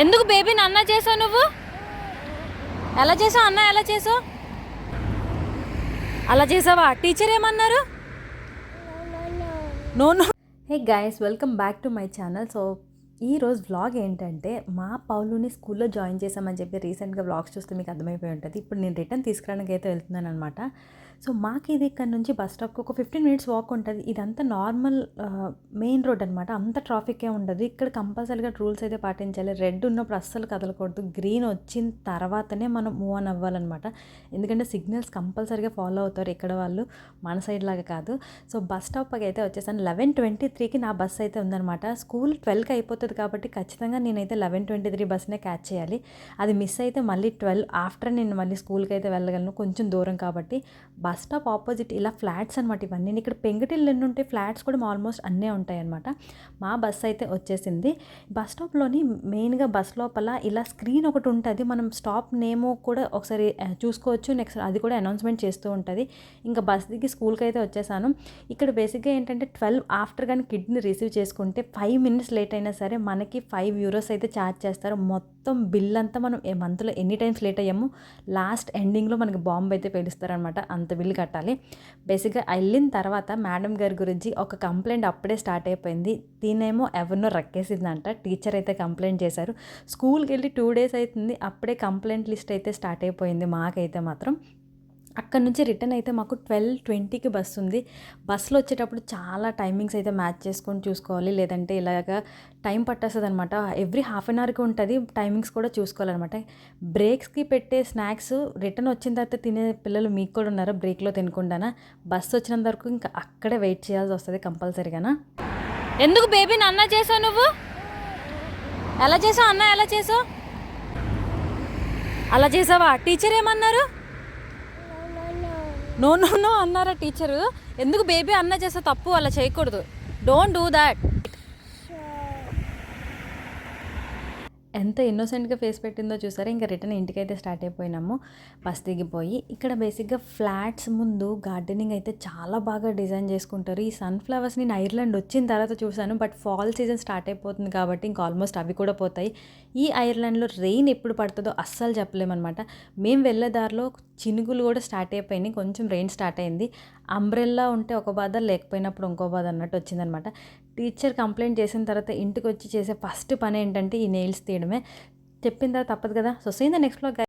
ఎందుకు బేబీని అన్న చేసావు నువ్వు? ఎలా చేసావు అన్న ఎలా చేసావు? అలా చేసావా? టీచర్ ఏమన్నారు? No no. Hey guys welcome back to my channel so ఈరోజు వ్లాగ్ ఏంటంటే మా పౌలుని స్కూల్లో జాయిన్ చేసామని చెప్పి రీసెంట్గా వ్లాగ్స్ చూస్తే మీకు అర్థమైపోయి ఉంటుంది. ఇప్పుడు నేను రిటర్న్ తీసుకురావడానికి అయితే వెళ్తున్నాను అనమాట సో మాకు ఇది ఇక్కడ నుంచి బస్ స్టాప్కి ఒక ఫిఫ్టీన్ మినిట్స్ వాక్ ఉంటుంది. ఇదంతా నార్మల్ మెయిన్ రోడ్ అనమాట అంత ట్రాఫికే ఉండదు. ఇక్కడ కంపల్సరీగా రూల్స్ అయితే పాటించాలి. రెడ్ ఉన్నప్పుడు అస్సలు కదలకూడదు. గ్రీన్ వచ్చిన తర్వాతనే మనం మూవ్ ఆన్ అవ్వాలన్నమాట. ఎందుకంటే సిగ్నల్స్ కంపల్సరీగా ఫాలో అవుతారు ఇక్కడ వాళ్ళు? మన సైడ్ లాగా కాదు. సో బస్ స్టాప్కి అయితే వచ్చేసాను. లెవెన్ ట్వంటీ త్రీకి నా బస్ అయితే ఉందన్నమాట. స్కూల్ ట్వెల్వ్కి అయిపోతుంది కాబట్టి ఖచ్చితంగా నేనైతే లెవెన్ ట్వంటీ త్రీ బస్నే క్యాచ్ చేయాలి. అది మిస్ అయితే మళ్ళీ ట్వెల్వ్ ఆఫ్టర్ నేను మళ్ళీ స్కూల్కి అయితే వెళ్ళగలను. కొంచెం దూరం కాబట్టి బస్ స్టాప్ ఆపోజిట్ ఇలా ఫ్లాట్స్ అనమాట ఇవన్నీ. ఇక్కడ పెంకటిల్లు ఎన్ని ఉంటాయి ఫ్లాట్స్ కూడా ఆల్మోస్ట్ అన్నీ ఉంటాయి అనమాట మా బస్ అయితే వచ్చేసింది. బస్ స్టాప్లోని మెయిన్గా బస్ లోపల ఇలా స్క్రీన్ ఒకటి ఉంటుంది. మనం స్టాప్ నేమ్ కూడా ఒకసారి చూసుకోవచ్చు. నెక్స్ట్ అది కూడా అనౌన్స్మెంట్ చేస్తూ ఉంటుంది. ఇంకా బస్ దిగి స్కూల్కి అయితే వచ్చేసాను. ఇక్కడ బేసిక్గా ఏంటంటే ట్వెల్వ్ ఆఫ్టర్ కానీ కిడ్ని రిసీవ్ చేసుకుంటే ఫైవ్ మినిట్స్ లేట్ అయినా సరే మనకి ఫైవ్ యూరోస్ అయితే ఛార్జ్ చేస్తారు. మొత్తం బిల్ అంతా మనం ఏ మంత్లో ఎన్ని టైమ్స్ లేట్ అయ్యాము లాస్ట్ ఎండింగ్లో మనకి బాంబు అయితే పేలుస్తారనమాట అంత బిల్లు కట్టాలి. బేసిక్గా వెళ్ళిన తర్వాత మేడం గారి గురించి ఒక కంప్లైంట్ అప్పుడే స్టార్ట్ అయిపోయింది. దీనేమో ఎవరినో రక్కేసిందంట. టీచర్ అయితే కంప్లైంట్ చేశారు. స్కూల్కి వెళ్ళి టూ డేస్ అవుతుంది అప్పుడే కంప్లైంట్ లిస్ట్ అయితే స్టార్ట్ అయిపోయింది మాకైతే మాత్రం. అక్కడ నుంచి రిటర్న్ అయితే మాకు ట్వెల్వ్ ట్వంటీకి బస్ ఉంది. బస్సులో వచ్చేటప్పుడు చాలా టైమింగ్స్ అయితే మ్యాచ్ చేసుకొని చూసుకోవాలి. లేదంటే ఇలాగ టైం పట్టేస్తుంది అనమాట ఎవ్రీ హాఫ్ అన్ అవర్కి ఉంటుంది. టైమింగ్స్ కూడా చూసుకోవాలన్నమాట. బ్రేక్స్కి పెట్టే స్నాక్స్ రిటర్న్ వచ్చిన తర్వాత తినే పిల్లలు మీకు కూడా ఉన్నారు. బ్రేక్లో తినకుండానా. బస్సు వచ్చినంత వరకు ఇంకా అక్కడే వెయిట్ చేయాల్సి వస్తుంది కంపల్సరీగానా. ఎందుకు బేబీని అన్న చేసావు నువ్వు? ఎలా చేసావు అన్న? ఎలా చేసావు? అలా చేసావా? టీచర్ ఏమన్నారు? నో నో నో అన్నారా టీచరు ఎందుకు బేబీ అన్న చేస్తే తప్పు అలా చేయకూడదు. డోంట్ డూ దాట్ ఎంత ఇన్నోసెంట్గా ఫేస్ పెట్టిందో చూసారా? ఇంకా రిటర్న్ ఇంటికైతే స్టార్ట్ అయిపోయినాము. బస్ దిగిపోయి ఇక్కడ బేసిక్గా ఫ్లాట్స్ ముందు గార్డెనింగ్ అయితే చాలా బాగా డిజైన్ చేసుకుంటారు. ఈ సన్ఫ్లవర్స్ నేను ఐర్లాండ్ వచ్చిన తర్వాత చూశాను బట్ ఫాల్ సీజన్ స్టార్ట్ అయిపోతుంది కాబట్టి ఇంకా ఆల్మోస్ట్ అవి కూడా పోతాయి. ఈ ఐర్లాండ్లో రెయిన్ ఎప్పుడు పడుతుందో అస్సలు చెప్పలేమన్నమాట. మేము వెళ్ళే దారిలో చినుకులు కూడా స్టార్ట్ అయిపోయినాయి. కొంచెం రెయిన్ స్టార్ట్ అయింది. అంబ్రెల్లా ఉంటే ఒక బాధ లేకపోయినప్పుడు ఇంకో బాధ అన్నట్టు వచ్చిందనమాట టీచర్ కంప్లైంట్ చేసిన తర్వాత ఇంటికి వచ్చి చేసే ఫస్ట్ పని ఏంటంటే ఈ నెయిల్స్ తీయడమే. చెప్పిన తర్వాత తప్పదు కదా. So seen the next blog